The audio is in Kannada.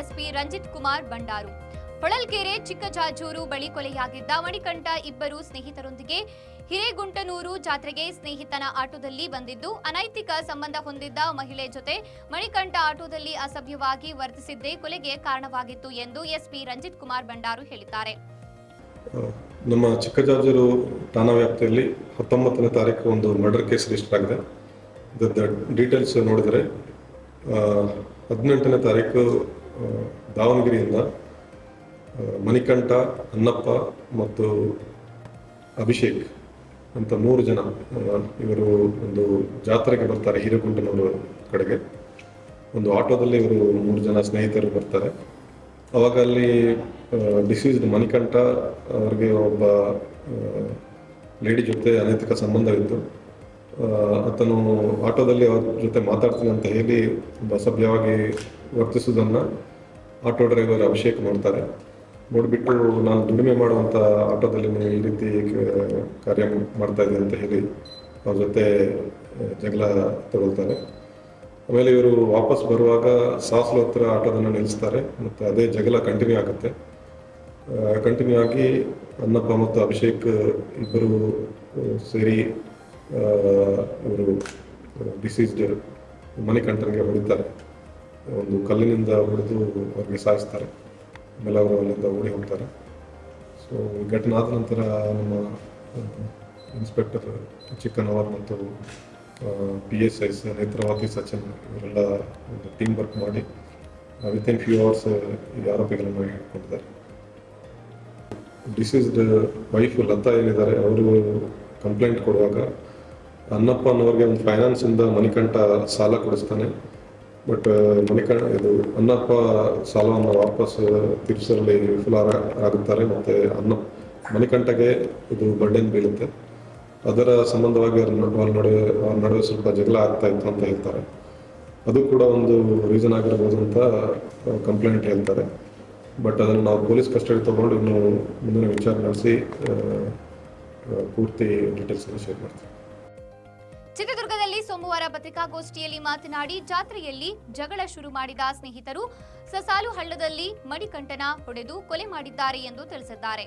ಎಸ್ಪಿ ರಂಜಿತ್ ಕುಮಾರ್ ಬಂಡಾರು. ಹೊಳಲ್ಕೆರೆ ಚಿಕ್ಕಜಾಜೂರು ಬಳಿ ಕೊಲೆಯಾಗಿದ್ದ ಮಣಿಕಂಠ ಇಬ್ಬರು ಸ್ನೇಹಿತರೊಂದಿಗೆ ಹಿರೇಗುಂಟನೂರು ಜಾತ್ರೆಗೆ ಸ್ನೇಹಿತನ ಆಟೋದಲ್ಲಿ ಬಂದಿದ್ದು, ಅನೈತಿಕ ಸಂಬಂಧ ಹೊಂದಿದ್ದ ಮಹಿಳೆ ಜೊತೆ ಮಣಿಕಂಠ ಆಟೋದಲ್ಲಿ ಅಸಭ್ಯವಾಗಿ ವರ್ತಿಸಿದ್ದೇ ಕೊಲೆಗೆ ಕಾರಣವಾಗಿತ್ತು ಎಂದು ಎಸ್ಪಿ ರಂಜಿತ್ ಕುಮಾರ್ ಬಂಡಾರು ಹೇಳಿದ್ದಾರೆ. ನಮ್ಮ ಚಿಕ್ಕಜಾಜೂರು ಠಾಣಾ ವ್ಯಾಪ್ತಿಯಲ್ಲಿ ಹತ್ತೊಂಬತ್ತನೇ ತಾರೀಕು ಒಂದು ಮರ್ಡರ್ ಕೇಸ್ ರಿಜಿಸ್ಟರ್ ಆಗಿದೆ. ಡೀಟೇಲ್ಸ್ ನೋಡಿದರೆ ಹದಿನೆಂಟನೇ ತಾರೀಕು ದಾವಣಗೆರೆಯಿಂದ ಮಣಿಕಂಠ, ಅನ್ನಪ್ಪ ಮತ್ತು ಅಭಿಷೇಕ್ ಅಂತ ಮೂರು ಜನ ಇವರು ಒಂದು ಜಾತ್ರೆಗೆ ಬರ್ತಾರೆ ಹಿರೇಕುಂಟನವರು ಕಡೆಗೆ. ಒಂದು ಆಟೋದಲ್ಲಿ ಇವರು ಮೂರು ಜನ ಸ್ನೇಹಿತರು ಬರ್ತಾರೆ. ಅವಾಗ ಅಲ್ಲಿ ಡಿಸೀಸ್ಡ್ ಮಣಿಕಂಠ ಅವರಿಗೆ ಒಬ್ಬ ಲೇಡಿ ಜೊತೆ ಅನೈತಿಕ ಸಂಬಂಧವಿತ್ತು. ಆತನು ಆಟೋದಲ್ಲಿ ಅವ್ರ ಜೊತೆ ಮಾತಾಡ್ತೀನಿ ಅಂತ ಹೇಳಿ ತುಂಬ ಅಸಭ್ಯವಾಗಿ ವರ್ತಿಸುವುದನ್ನು ಆಟೋ ಡ್ರೈವರ್ ಅಭಿಷೇಕ್ ಮಾಡ್ತಾರೆ. ನೋಡಿಬಿಟ್ಟು, ನಾನು ದುಡಿಮೆ ಮಾಡುವಂಥ ಆಟೋದಲ್ಲಿ ನೀವು ಈ ರೀತಿ ಕಾರ್ಯ ಮಾಡ್ತಾ ಇದ್ದೀನಿ ಅಂತ ಹೇಳಿ ಅವ್ರ ಜೊತೆ ಜಗಳ ತಗೊಳ್ತಾರೆ ಆಮೇಲೆ ಇವರು ವಾಪಸ್ ಬರುವಾಗ ಸಾಸಲು ಹತ್ರ ಆಟೋದನ್ನು ನಿಲ್ಲಿಸ್ತಾರೆ ಮತ್ತು ಅದೇ ಜಗಳ ಕಂಟಿನ್ಯೂ ಆಗುತ್ತೆ. ಕಂಟಿನ್ಯೂ ಆಗಿ ಅನ್ನಪ್ಪ ಮತ್ತು ಅಭಿಷೇಕ್ ಇಬ್ಬರು ಸೇರಿ ಆ, ಇವರು ಡಿಸೀಸ್ಡ್ ಮಣಿಕಂಠನಿಗೆ ಹೊಡಿತಾರೆ. ಒಂದು ಕಲ್ಲಿನಿಂದ ಹೊಡೆದು ಅವ್ರಿಗೆ ಸಾಯಿಸ್ತಾರೆ. ಆಮೇಲೆ ಅವರು ಅಲ್ಲಿಂದ ಓಡಿ ಹೋಗ್ತಾರೆ. ಸೊ ಘಟನೆ ಆದ ನಂತರ ನಮ್ಮ ಇನ್ಸ್ಪೆಕ್ಟರ್ ಚಿಕ್ಕನ್ ಅವರ್ ಮತ್ತು P S I Netravati Sachin ಇವರೆಲ್ಲ ಒಂದು ಟೀಮ್ ವರ್ಕ್ ಮಾಡಿ ವಿತಿನ್ ಫ್ಯೂ ಅವರ್ಸ್ ಈ ಆರೋಪಿಗಳನ್ನು ಹಿಡ್ಕೊಂಡಿದ್ದಾರೆ. ಡಿಸೀಸ್ಡ್ ವೈಫ್ ಲತಾ ಏನಿದ್ದಾರೆ ಅವರು ಕಂಪ್ಲೇಂಟ್ ಕೊಡುವಾಗ ಅನ್ನಪ್ಪ ಅನ್ನೋರಿಗೆ ಒಂದು ಫೈನಾನ್ಸಿಂದ ಮಣಿಕಂಠ ಸಾಲ ಕೊಡಿಸ್ತಾನೆ. ಬಟ್ ಮಣಿಕಂಠ ಇದು ಅನ್ನಪ್ಪ ಸಾಲವನ್ನು ವಾಪಸ್ ತೀರಿಸಲು ವಿಫಲ ಆಗುತ್ತಾರೆ. ಮತ್ತು ಅನ್ನ, ಮಣಿಕಂಠಗೆ ಇದು ಬರ್ಡನ್ ಬೀಳುತ್ತೆ. ಅದರ ಸಂಬಂಧವಾಗಿ ಅವ್ರ ನಡುವೆ ಅವ್ರ ನಡುವೆ ಸ್ವಲ್ಪ ಜಗಳ ಆಗ್ತಾ ಇತ್ತು ಅಂತ ಹೇಳ್ತಾರೆ. ಅದು ಕೂಡ ಒಂದು ರೀಸನ್ ಆಗಿರ್ಬೋದು ಅಂತ ಕಂಪ್ಲೇಂಟ್ ಹೇಳ್ತಾರೆ. ಬಟ್ ಅದನ್ನು ನಾವು ಪೊಲೀಸ್ ಕಸ್ಟಡಿ ತಗೊಂಡು ಇನ್ನು ಮುಂದಿನ ವಿಚಾರ ನಡೆಸಿ ಪೂರ್ತಿ ಡೀಟೇಲ್ಸ್ ಶೇರ್ ಮಾಡ್ತೀವಿ. ಚಿತ್ರದುರ್ಗದಲ್ಲಿ ಸೋಮವಾರ ಪತ್ರಿಕಾಗೋಷ್ಠಿಯಲ್ಲಿ ಮಾತನಾಡಿ ಜಾತ್ರೆಯಲ್ಲಿ ಜಗಳ ಶುರು ಮಾಡಿದ ಸ್ನೇಹಿತರು ಸಸಾಲು ಹಳ್ಳದಲ್ಲಿ ಮಣಿಕಂಠನ ಹೊಡೆದು ಕೊಲೆ ಮಾಡಿದ್ದಾರೆ ಎಂದು ತಿಳಿಸಿದ್ದಾರೆ.